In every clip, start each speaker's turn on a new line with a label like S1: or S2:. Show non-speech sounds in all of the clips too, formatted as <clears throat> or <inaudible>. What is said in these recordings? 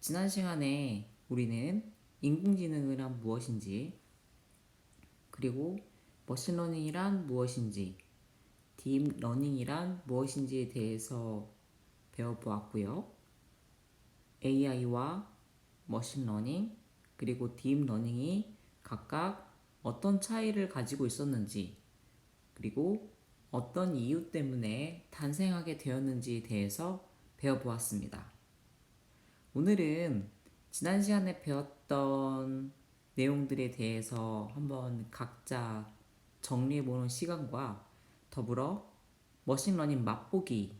S1: 지난 시간에 우리는 인공지능이란 무엇인지, 그리고 머신러닝이란 무엇인지, 딥러닝이란 무엇인지에 대해서 배워보았고요. AI와 머신러닝, 그리고 딥러닝이 각각 어떤 차이를 가지고 있었는지, 그리고 어떤 이유 때문에 탄생하게 되었는지에 대해서 배워보았습니다. 오늘은 지난 시간에 배웠던 내용들에 대해서 한번 각자 정리해보는 시간과 더불어 머신러닝 맛보기를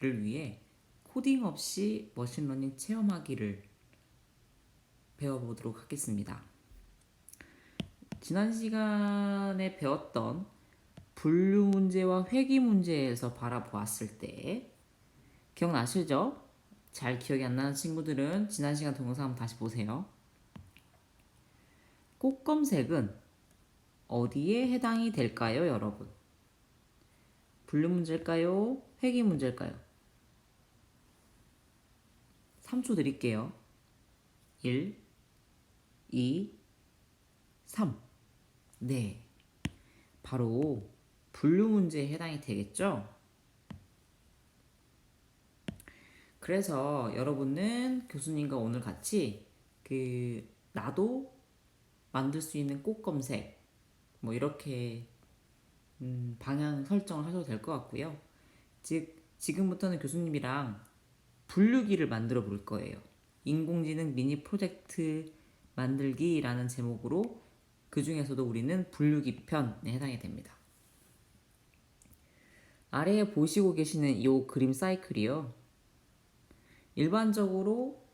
S1: 위해 코딩 없이 머신러닝 체험하기를 배워보도록 하겠습니다. 지난 시간에 배웠던 분류 문제와 회귀 문제에서 바라보았을 때 기억나시죠? 잘 기억이 안 나는 친구들은 지난 시간 동영상 한번 다시 보세요. 꽃 검색은 어디에 해당이 될까요, 여러분? 분류 문제일까요? 회귀 문제일까요? 3초 드릴게요. 1, 2, 3. 네. 바로 분류 문제에 해당이 되겠죠? 그래서 여러분은 교수님과 오늘 같이 그 나도 만들 수 있는 꽃 검색 뭐 이렇게 음, 방향 설정을 하셔도 될 것 같고요. 즉 지금부터는 교수님이랑 분류기를 만들어 볼 거예요. 인공지능 미니 프로젝트 만들기라는 제목으로 그 중에서도 우리는 분류기 편에 해당이 됩니다. 아래에 보시고 계시는 이 그림 사이클이요. 일반적으로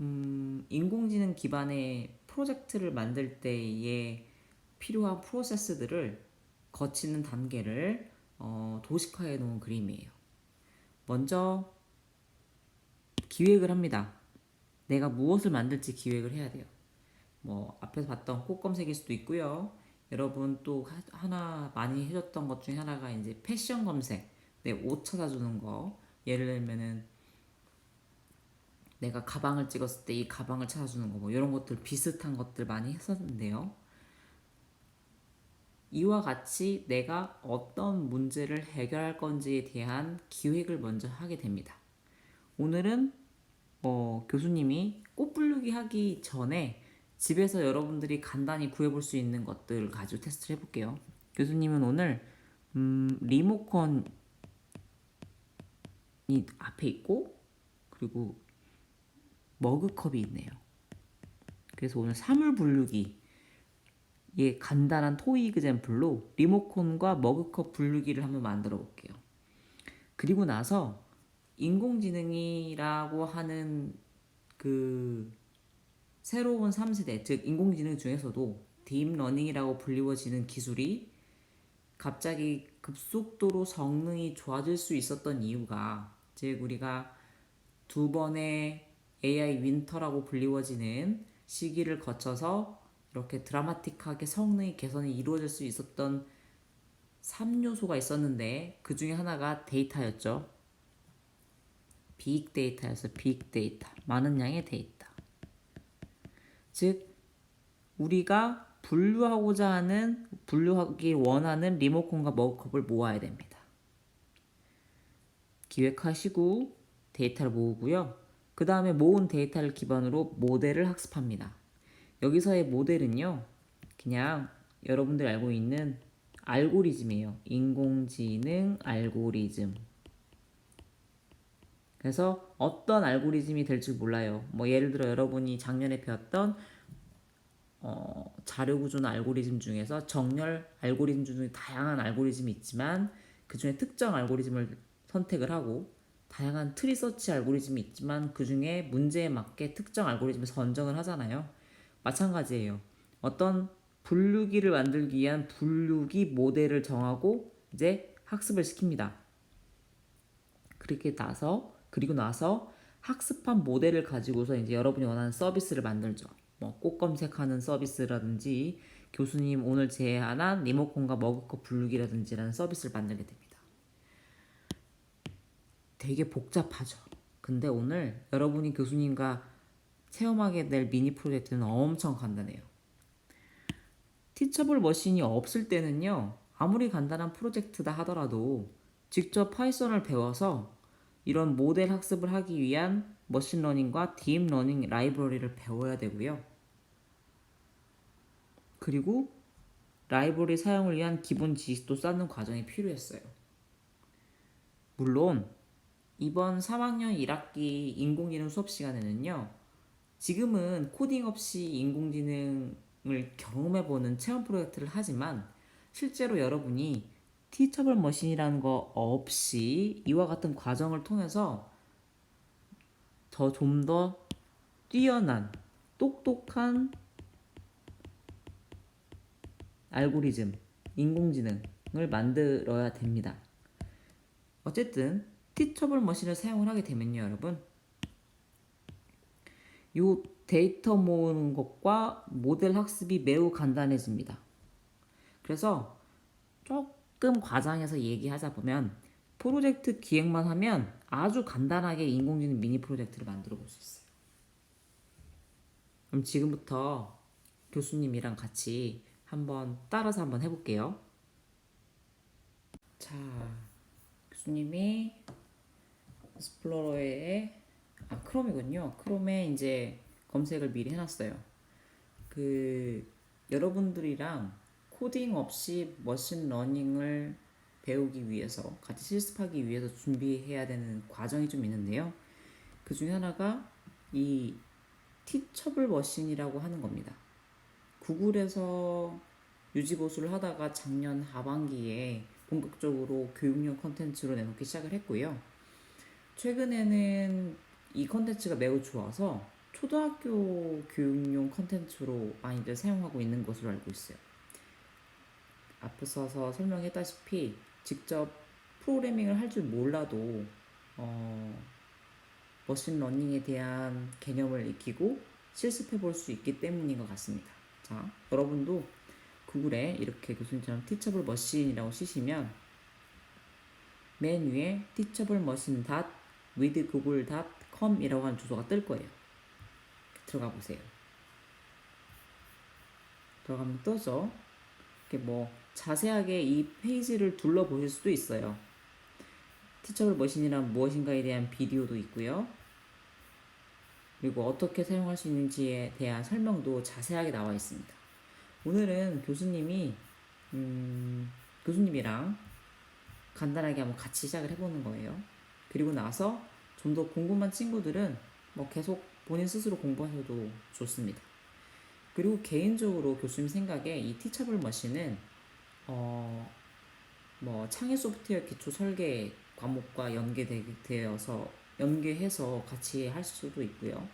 S1: 음, 인공지능 기반의 프로젝트를 만들 때에 필요한 프로세스들을 거치는 단계를 어, 도식화해 놓은 그림이에요. 먼저 기획을 합니다. 내가 무엇을 만들지 기획을 해야 돼요. 뭐 앞에서 봤던 꽃 검색일 수도 있고요. 여러분 또 하나 많이 해줬던 것 중에 하나가 이제 패션 검색, 내 옷 찾아주는 거. 예를 들면은 내가 가방을 찍었을 때 이 가방을 찾아주는 거 뭐 이런 것들 비슷한 것들 많이 했었는데요. 이와 같이 내가 어떤 문제를 해결할 건지에 대한 기획을 먼저 하게 됩니다. 오늘은 어, 교수님이 꽃 분류기 하기 전에 집에서 여러분들이 간단히 구해볼 수 있는 것들을 가지고 테스트를 해볼게요. 교수님은 오늘 음, 리모컨이 앞에 있고 그리고 머그컵이 있네요. 그래서 오늘 사물 분류기 예, 간단한 토이 이그젠플로 리모컨과 머그컵 분류기를 한번 만들어 볼게요. 그리고 나서 인공지능이라고 하는 그 새로운 3세대, 즉 인공지능 중에서도 딥러닝이라고 불리워지는 기술이 갑자기 급속도로 성능이 좋아질 수 있었던 이유가 즉 우리가 두 번의 AI 윈터라고 불리워지는 시기를 거쳐서 이렇게 드라마틱하게 성능이 개선이 이루어질 수 있었던 3요소가 있었는데 그 중에 하나가 데이터였죠. 빅데이터였어, 빅데이터. 많은 양의 데이터. 즉, 우리가 분류하고자 하는, 분류하기 원하는 리모컨과 머그컵을 모아야 됩니다. 기획하시고 데이터를 모으고요. 그 다음에 모은 데이터를 기반으로 모델을 학습합니다. 여기서의 모델은요, 그냥 여러분들 알고 있는 알고리즘이에요. 인공지능 알고리즘. 그래서 어떤 알고리즘이 될지 몰라요. 뭐 예를 들어 여러분이 작년에 배웠던 어, 자료 구조나 알고리즘 중에서 정렬 알고리즘 중에 다양한 알고리즘이 있지만 그 중에 특정 알고리즘을 선택을 하고 다양한 트리 서치 알고리즘이 있지만 그 중에 문제에 맞게 특정 알고리즘을 선정을 하잖아요. 마찬가지예요. 어떤 분류기를 만들기 위한 분류기 모델을 정하고 이제 학습을 시킵니다. 그렇게 나서 그리고 나서 학습한 모델을 가지고서 이제 여러분이 원하는 서비스를 만들죠. 뭐 꽃 검색하는 서비스라든지 교수님 오늘 제안한 리모컨과 머그컵 분류기라든지라는 서비스를 만들게 됩니다. 되게 복잡하죠. 근데 오늘 여러분이 교수님과 체험하게 될 미니 프로젝트는 엄청 간단해요. 티처블 머신이 없을 때는요, 아무리 간단한 프로젝트다 하더라도 직접 파이썬을 배워서 이런 모델 학습을 하기 위한 머신러닝과 딥러닝 라이브러리를 배워야 되고요. 그리고 라이브러리 사용을 위한 기본 지식도 쌓는 과정이 필요했어요. 물론 이번 3학년 1학기 인공지능 수업 시간에는요. 지금은 코딩 없이 인공지능을 경험해보는 체험 프로젝트를 하지만 실제로 여러분이 티처블 머신이라는 거 없이 이와 같은 과정을 통해서 더 좀 더 뛰어난 똑똑한 알고리즘, 인공지능을 만들어야 됩니다. 어쨌든 티처블 머신을 사용을 하게 되면요, 여러분. 요 데이터 모으는 것과 모델 학습이 매우 간단해집니다. 그래서 조금 과장해서 얘기하자 보면 프로젝트 기획만 하면 아주 간단하게 인공지능 미니 프로젝트를 만들어 볼 수 있어요. 그럼 지금부터 교수님이랑 같이 한번 따라서 한번 해볼게요. 자, 교수님이 익스플로러에 아 크롬이군요. 크롬에 이제 검색을 미리 해놨어요. 그 여러분들이랑 코딩 없이 머신 러닝을 배우기 위해서 같이 실습하기 위해서 준비해야 되는 과정이 좀 있는데요. 그 중에 하나가 이 티처블 머신이라고 하는 겁니다. 구글에서 유지보수를 하다가 작년 하반기에 본격적으로 교육용 컨텐츠로 내놓기 시작을 했고요. 최근에는 이 컨텐츠가 매우 좋아서 초등학교 교육용 컨텐츠로 많이들 사용하고 있는 것으로 알고 있어요. 앞서서 설명했다시피 직접 프로그래밍을 할 줄 몰라도 어, 머신 러닝에 대한 개념을 익히고 실습해 볼 수 있기 때문인 것 같습니다. 자, 여러분도 구글에 이렇게 교수님처럼 티처블 머신이라고 치시면 맨 위에 teachable machine with google.com이라고 하는 주소가 뜰 거예요. 들어가 보세요. 들어가면 떠죠. 이렇게 뭐 자세하게 이 페이지를 둘러보실 수도 있어요. 티처블 머신이란 무엇인가에 대한 비디오도 있고요. 그리고 어떻게 사용할 수 있는지에 대한 설명도 자세하게 나와 있습니다. 오늘은 교수님이 음, 교수님이랑 간단하게 한번 같이 시작을 해보는 거예요. 그리고 나서 좀 더 궁금한 친구들은 뭐 계속 본인 스스로 공부하셔도 좋습니다. 그리고 개인적으로 교수님 생각에 이 티처블 머신은 어, 뭐 창의 소프트웨어 기초 설계 과목과 연계되어서 연계해서 같이 할 수도 있고요.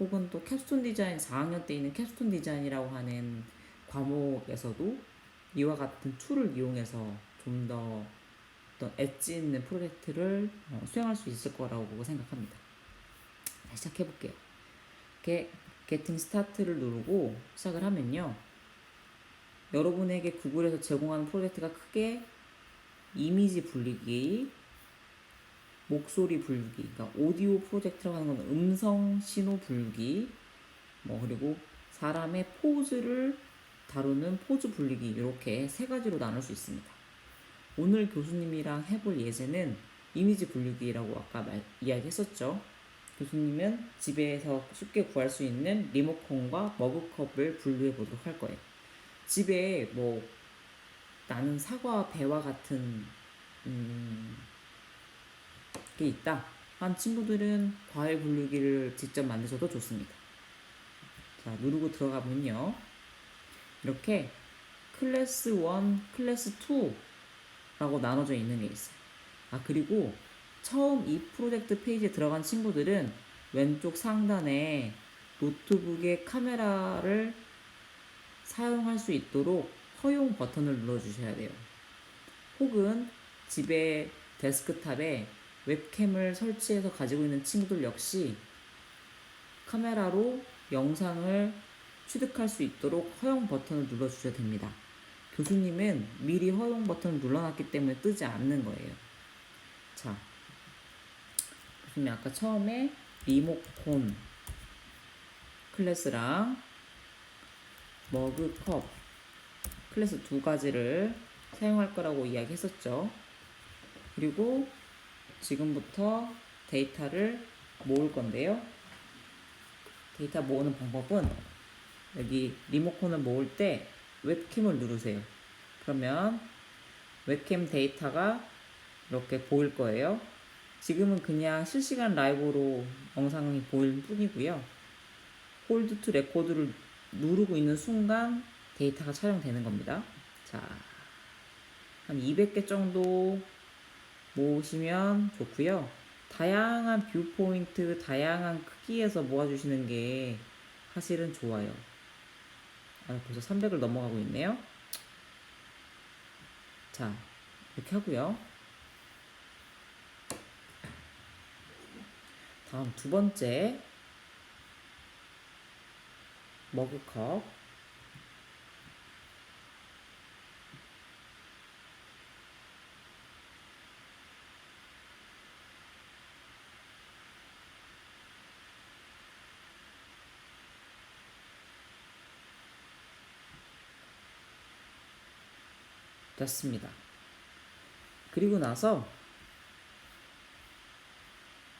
S1: 혹은 또 캡스톤 디자인 4학년 때 있는 캡스톤 디자인이라고 하는 과목에서도 이와 같은 툴을 이용해서 좀더 어떤 엣지 있는 프로젝트를 어, 수행할 수 있을 거라고 생각합니다. 시작해 볼게요. 이렇게 게팅 스타트를 누르고 시작을 하면요. 여러분에게 구글에서 제공하는 프로젝트가 크게 이미지 분리기, 목소리 분리기, 그러니까 오디오 프로젝트라고 하는 건 음성 신호 분리기, 뭐 그리고 사람의 포즈를 다루는 포즈 분리기 이렇게 세 가지로 나눌 수 있습니다. 오늘 교수님이랑 해볼 예제는 이미지 분리기라고 아까 말, 이야기했었죠. 교수님은 집에서 쉽게 구할 수 있는 리모컨과 머그컵을 분류해 보도록 할 거예요. 집에 뭐 나는 사과 배와 같은 음, 게 있다 한 친구들은 과일 분류기를 직접 만드셔도 좋습니다. 자 누르고 들어가면요. 이렇게 클래스 1, 클래스 2 라고 나눠져 있는 게 있어요. 아, 그리고 처음 이 프로젝트 페이지에 들어간 친구들은 왼쪽 상단에 노트북의 카메라를 사용할 수 있도록 허용 버튼을 눌러주셔야 돼요. 혹은 집에 데스크탑에 웹캠을 설치해서 가지고 있는 친구들 역시 카메라로 영상을 취득할 수 있도록 허용 버튼을 눌러주셔야 됩니다. 교수님은 미리 허용 버튼을 눌러놨기 때문에 뜨지 않는 거예요. 자, 그러면 아까 처음에 리모콘 클래스랑 머그컵 클래스 두 가지를 사용할 거라고 이야기했었죠. 그리고 지금부터 데이터를 모을 건데요. 데이터 모으는 방법은 여기 리모컨을 모을 때 웹캠을 누르세요. 그러면 웹캠 데이터가 이렇게 보일 거예요. 지금은 그냥 실시간 라이브로 영상이 보일 뿐이고요. 홀드 투 레코드를 누르고 있는 순간 데이터가 촬영되는 겁니다. 자, 한 200개 정도 모으시면 좋고요. 다양한 뷰 포인트, 다양한 크기에서 모아주시는 게 사실은 좋아요. 아, 벌써 300을 넘어가고 있네요. 자, 이렇게 하고요. 다음 두 번째 머그컵 됐습니다. 그리고 나서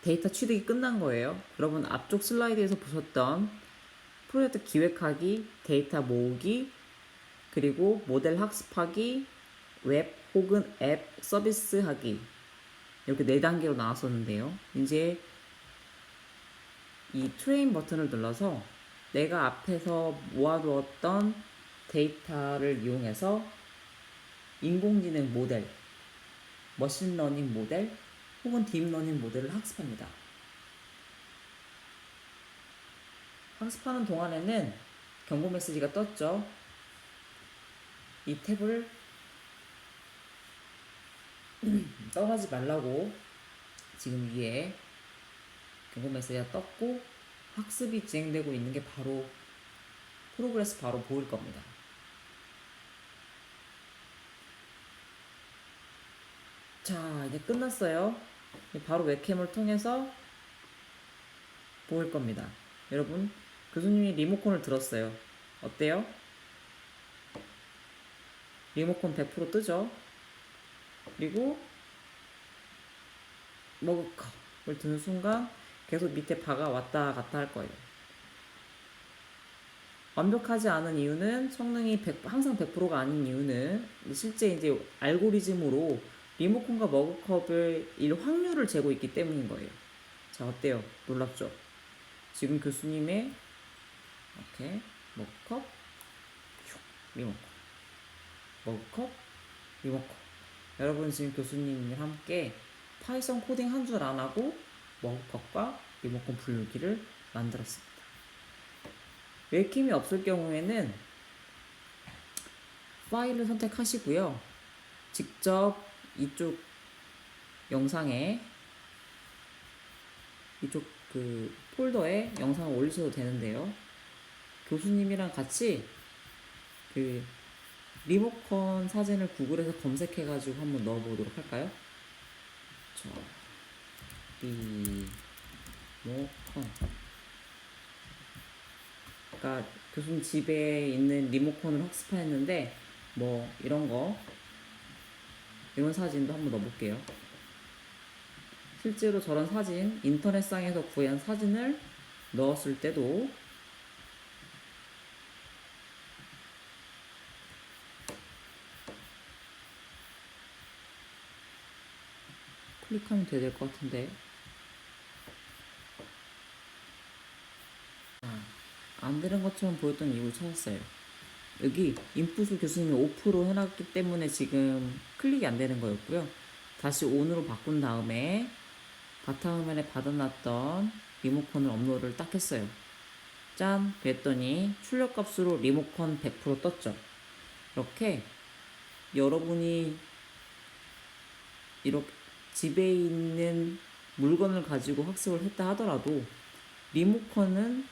S1: 데이터 취득이 끝난 거예요. 여러분 앞쪽 슬라이드에서 보셨던 프로젝트 기획하기, 데이터 모으기, 그리고 모델 학습하기, 웹 혹은 앱 서비스 하기 이렇게 네 단계로 나왔었는데요. 이제 이 트레인 버튼을 눌러서 내가 앞에서 모아두었던 데이터를 이용해서 인공지능 모델, 머신러닝 모델 혹은 딥러닝 모델을 학습합니다. 학습하는 동안에는 경고 메시지가 떴죠. 이 탭을 <clears throat> 떠나지 말라고 지금 위에 경고 메시지가 떴고 학습이 진행되고 있는 게 바로 프로그레스 바로 보일 겁니다. 자, 이제 끝났어요. 바로 웹캠을 통해서 보일 겁니다. 여러분, 교수님이 리모컨을 들었어요. 어때요? 리모컨 100% 뜨죠? 그리고 머그컵을 드는 순간 계속 밑에 바가 왔다 갔다 할 거예요. 완벽하지 않은 이유는 성능이 100, 항상 100%가 아닌 이유는 실제 이제 알고리즘으로 리모컨과 머그컵을 일 확률을 재고 있기 때문인 거예요. 자, 어때요? 놀랍죠? 지금 교수님의 이렇게 머그컵, 슉, 리모컨, 머그컵, 리모컨. 여러분 지금 교수님과 함께 파이썬 코딩 한 줄 안 하고 머그컵과 리모컨 분류기를 만들었습니다. 웹캠이 없을 경우에는 파일을 선택하시고요. 직접 이쪽 영상에 이쪽 그 폴더에 영상을 올리셔도 되는데요. 교수님이랑 같이 그 리모컨 사진을 구글에서 검색해가지고 한번 넣어보도록 할까요? 자, 리모컨. 그러니까 교수님 집에 있는 리모컨을 학습했는데 뭐 이런 거 이런 사진도 한번 넣어볼게요. 실제로 저런 사진 인터넷상에서 구한 사진을 넣었을 때도 클릭하면 돼야 될 것 같은데 아, 안 되는 것처럼 보였던 이유를 찾았어요. 여기 인풋을 교수님이 5% 해놨기 때문에 지금 클릭이 안 되는 거였고요. 다시 ON으로 바꾼 다음에 바탕화면에 받아놨던 리모컨을 업로드를 딱 했어요. 짠! 그랬더니 출력값으로 리모컨 100% 떴죠. 이렇게 여러분이 이렇게 집에 있는 물건을 가지고 학습을 했다 하더라도 리모컨은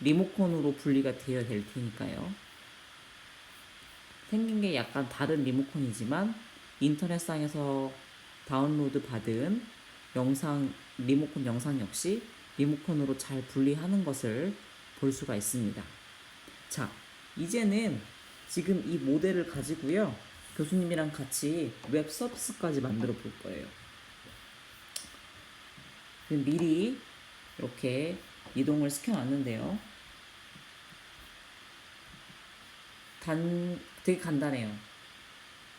S1: 리모컨으로 분리가 되어야 될 테니까요. 생긴 게 약간 다른 리모컨이지만 인터넷상에서 다운로드 받은 영상 리모컨 영상 역시 리모컨으로 잘 분리하는 것을 볼 수가 있습니다. 자, 이제는 지금 이 모델을 가지고요. 교수님이랑 같이 웹 서비스까지 만들어 볼 거예요. 미리 이렇게 이동을 시켜놨는데요. 단, 되게 간단해요.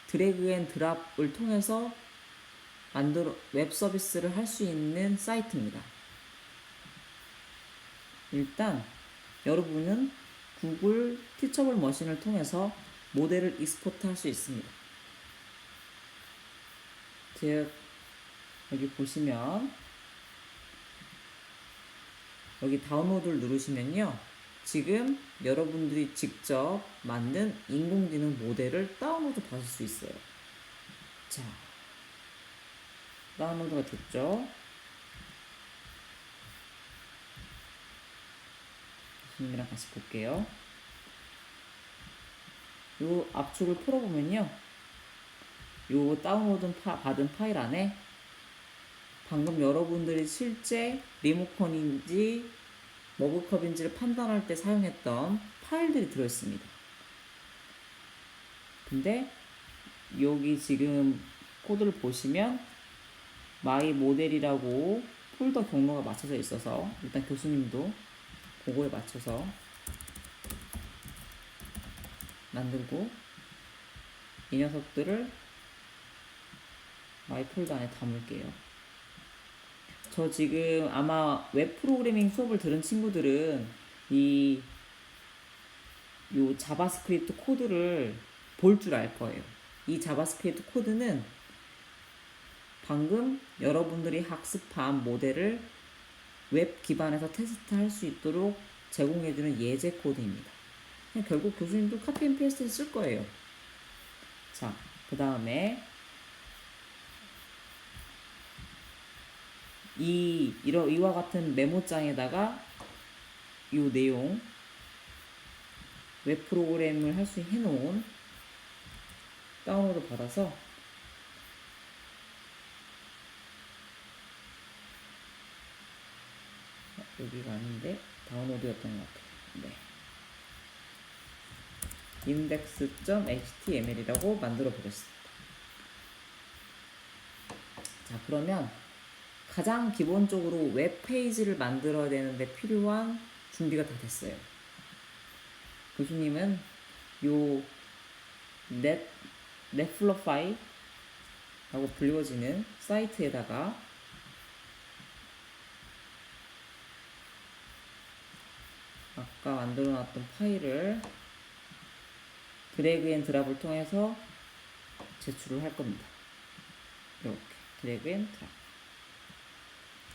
S1: 드래그 앤 드랍을 통해서 만들어 웹 서비스를 할 수 있는 사이트입니다. 일단 여러분은 구글 티처블 머신을 통해서 모델을 익스포트 할 수 있습니다. 즉 여기 보시면 여기 다운로드를 누르시면요. 지금 여러분들이 직접 만든 인공지능 모델을 다운로드 받을 수 있어요. 자, 다운로드가 됐죠? 교수님이랑 같이 볼게요. 요 압축을 풀어보면요. 요 다운로드 파, 받은 파일 안에 방금 여러분들이 실제 리모컨인지 머그컵인지를 판단할 때 사용했던 파일들이 들어있습니다. 근데 여기 지금 코드를 보시면 마이 모델이라고 폴더 경로가 맞춰져 있어서 일단 교수님도 그거에 맞춰서 만들고 이 녀석들을 마이 폴더 안에 담을게요. 저 지금 아마 웹 프로그래밍 수업을 들은 친구들은 이 요 자바스크립트 코드를 볼 줄 알 거예요. 이 자바스크립트 코드는 방금 여러분들이 학습한 모델을 웹 기반에서 테스트할 수 있도록 제공해주는 예제 코드입니다. 결국 교수님도 카피 앤 페이스트 쓸 거예요. 자, 그 다음에 이 이러 이와 같은 메모장에다가 이 내용 웹 프로그램을 할 수 해놓은 다운로드 받아서 어, 여기가 아닌데 다운로드였던 것 같아요. 네. index.html이라고 만들어 보겠습니다. 자, 그러면 가장 기본적으로 웹페이지를 만들어야 되는데 필요한 준비가 다 됐어요. 교수님은 요 넷, 넷플러파이라고 불려지는 사이트에다가 아까 만들어 놨던 파일을 드래그 앤 드랍을 통해서 제출을 할 겁니다. 이렇게 드래그 앤 드랍.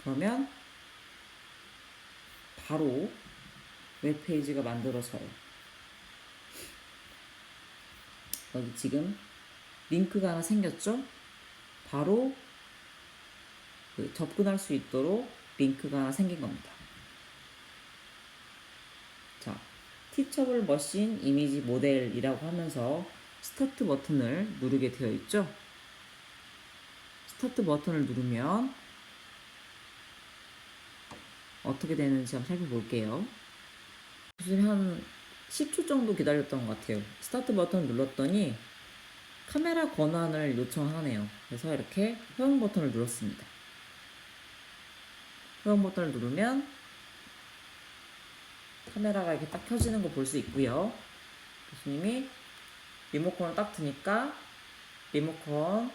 S1: 그러면 바로 웹페이지가 만들어져요. 여기 지금 링크가 하나 생겼죠? 바로 그 접근할 수 있도록 링크가 하나 생긴 겁니다. 자, 티처블 머신 이미지 모델이라고 하면서 스타트 버튼을 누르게 되어 있죠? 스타트 버튼을 누르면 어떻게 되는지 한번 살펴볼게요. 무슨 한 10초 정도 기다렸던 것 같아요. 스타트 버튼을 눌렀더니 카메라 권한을 요청하네요. 그래서 이렇게 허용 버튼을 눌렀습니다. 허용 버튼을 누르면 카메라가 이렇게 딱 켜지는 거 볼 수 있고요. 교수님이 리모컨을 딱 드니까 리모컨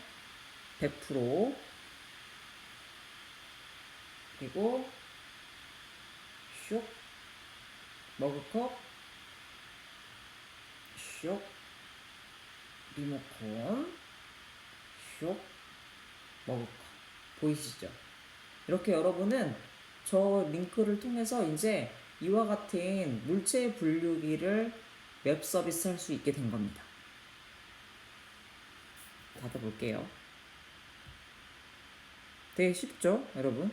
S1: 100% 그리고 슉 머그컵 슉 리모컨 슉 머그컵 보이시죠? 이렇게 여러분은 저 링크를 통해서 이제 이와 같은 물체 분류기를 웹 서비스 할 수 있게 된 겁니다. 닫아볼게요. 되게 쉽죠, 여러분?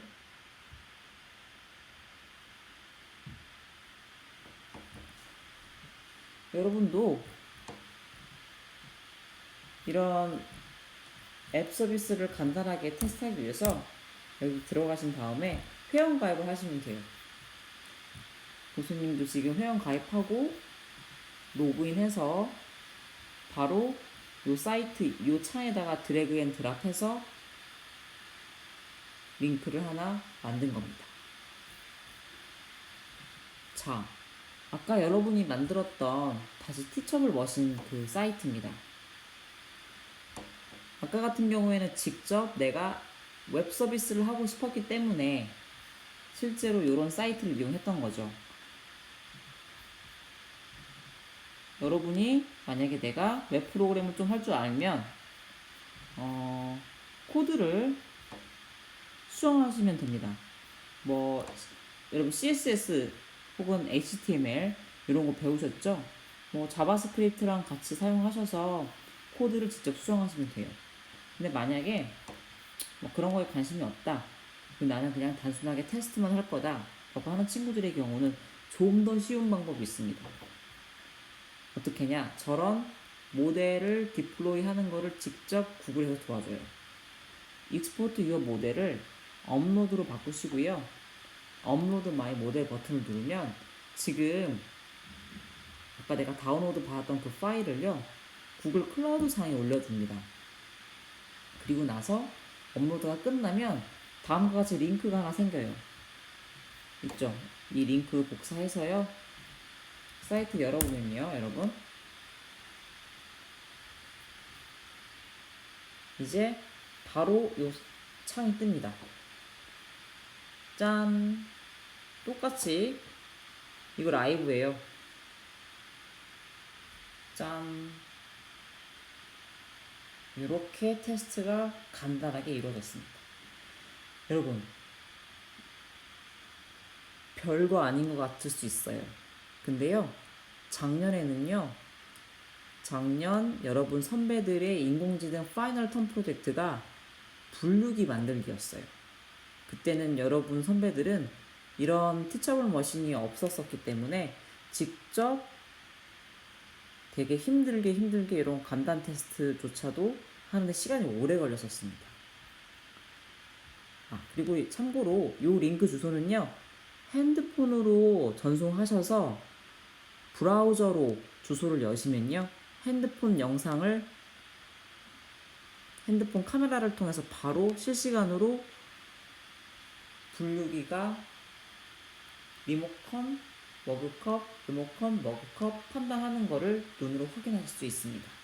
S1: 여러분도 이런 앱 서비스를 간단하게 테스트하기 위해서 여기 들어가신 다음에 회원 가입을 하시면 돼요. 교수님도 지금 회원 가입하고 로그인해서 바로 요 사이트 요 창에다가 드래그 앤 드랍해서 링크를 하나 만든 겁니다. 자, 아까 여러분이 만들었던 다시 티처블 머신 그 사이트입니다. 아까 같은 경우에는 직접 내가 웹 서비스를 하고 싶었기 때문에 실제로 이런 사이트를 이용했던 거죠. 여러분이 만약에 내가 웹 프로그램을 좀 할 줄 알면 어, 코드를 수정하시면 됩니다. 뭐 여러분 CSS 혹은 HTML 이런 거 배우셨죠? 뭐 자바스크립트랑 같이 사용하셔서 코드를 직접 수정하시면 돼요. 근데 만약에 뭐 그런 거에 관심이 없다. 나는 그냥 단순하게 테스트만 할 거다. 라고 하는 친구들의 경우는 좀 더 쉬운 방법이 있습니다. 어떻게 냐 저런 모델을 디플로이 하는 거를 직접 구글에서 도와줘요. 익스포트 유어 모델을 업로드로 바꾸시고요. 업로드 마이 모델 버튼을 누르면 지금 아까 내가 다운로드 받았던 그 파일을요. 구글 클라우드 상에 올려줍니다. 그리고 나서 업로드가 끝나면 다음과 같이 링크가 하나 생겨요. 있죠? 이 링크 복사해서요. 사이트 열어보면요, 여러분. 이제 바로 요 창이 뜹니다. 짠! 똑같이 이거 라이브예요. 짠! 이렇게 테스트가 간단하게 이루어졌습니다. 여러분, 별거 아닌 것 같을 수 있어요. 근데요, 작년에는요, 작년 여러분 선배들의 인공지능 파이널 턴 프로젝트가 분류기 만들기였어요. 그때는 여러분 선배들은 이런 티처블 머신이 없었었기 때문에 직접 되게 힘들게 힘들게 이런 간단 테스트조차도 하는데 시간이 오래 걸렸었습니다. 아, 그리고 참고로 이 링크 주소는요, 핸드폰으로 전송하셔서 브라우저로 주소를 여시면요, 핸드폰 영상을 핸드폰 카메라를 통해서 바로 실시간으로 분류기가 리모컨, 머그컵, 리모컨, 머그컵 판단하는 거를 눈으로 확인하실 수 있습니다.